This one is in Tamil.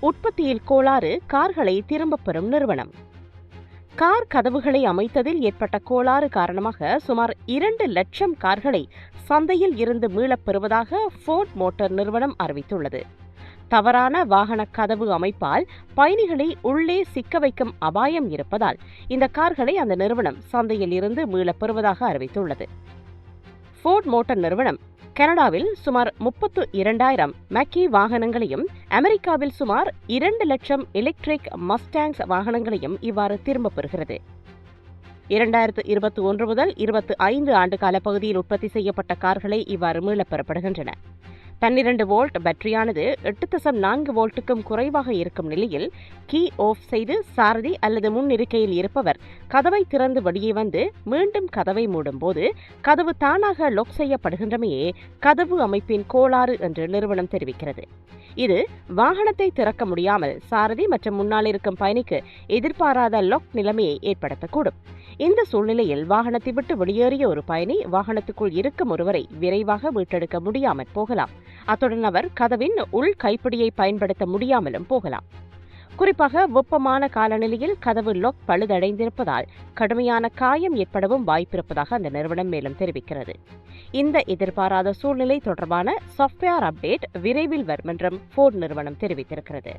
உற்பத்தியில் கோளாறு கார்களை திரும்பப் பெறும் நிறுவனம். கார் கதவுகளை அமைத்ததில் ஏற்பட்ட கோளாறு காரணமாக சுமார் இரண்டு லட்சம் கார்களை சந்தையில் இருந்து மீளப் பெறுவதாக ஃபோர்ட் மோட்டார் நிறுவனம் அறிவித்துள்ளது. தவறான வாகன கதவு அமைப்பால் பயணிகளை உள்ளே சிக்க வைக்கும் அபாயம் இருப்பதால் இந்த கார்களை அந்த நிறுவனம் சந்தையில் இருந்து மீளப் பெறுவதாக அறிவித்துள்ளது. ஃபோர்ட் மோட்டார் நிறுவனம் கனடாவில் சுமார் முப்பத்து இரண்டாயிரம் மக்கி வாகனங்களையும் அமெரிக்காவில் சுமார் இரண்டு லட்சம் எலக்ட்ரிக் மஸ்டாங்ஸ் வாகனங்களையும் இவ்வாறு திரும்பப் பெறுகிறது. இரண்டாயிரத்து இருபத்தி ஒன்று முதல் இருபத்தி ஐந்து ஆண்டு கால பகுதியில் உற்பத்தி செய்யப்பட்ட கார்களை இவ்வாறு மீளப் பெறப்படுகின்றன. பன்னிரண்டு வோல்ட் பேட்டரியானது எட்டு தசம் நான்கு வோல்ட்டுக்கும் குறைவாக இருக்கும் நிலையில் கீ ஆஃப் செய்து சாரதி அல்லது முன் இருக்கையில் இருப்பவர் கதவை திறந்து வெளியே வந்து மீண்டும் கதவை மூடும்போது கதவு தானாக லொக் செய்யப்படுகின்றமையே கதவு அமைப்பின் கோளாறு என்று நிறுவனம் தெரிவிக்கிறது. இது வாகனத்தை திறக்க முடியாமல் சாரதி மற்றும் முன்னால் இருக்கும் பயணிக்கு எதிர்பாராத லொக் நிலைமையை ஏற்படுத்தக்கூடும். இந்த சூழ்நிலையில் வாகனத்தை விட்டு வெளியேறிய ஒரு பயணி வாகனத்துக்குள் இருக்கும் ஒருவரை விரைவாக மீட்டெடுக்க முடியாமல் போகலாம். அத்துடன் அவர் கதவின் உள் கைப்பிடியை பயன்படுத்த முடியாமலும் போகலாம். குறிப்பாக வெப்பமான காலநிலையில் கதவு லொக் பழுதடைந்திருப்பதால் கடுமையான காயம் ஏற்படவும் வாய்ப்பிருப்பதாக அந்த நிறுவனம் மேலும் தெரிவிக்கிறது. இந்த எதிர்பாராத சூழ்நிலை தொடர்பான சாஃப்ட்வேர் அப்டேட் விரைவில் வரும் என்றும் ஃபோர்ட் நிறுவனம் தெரிவித்திருக்கிறது.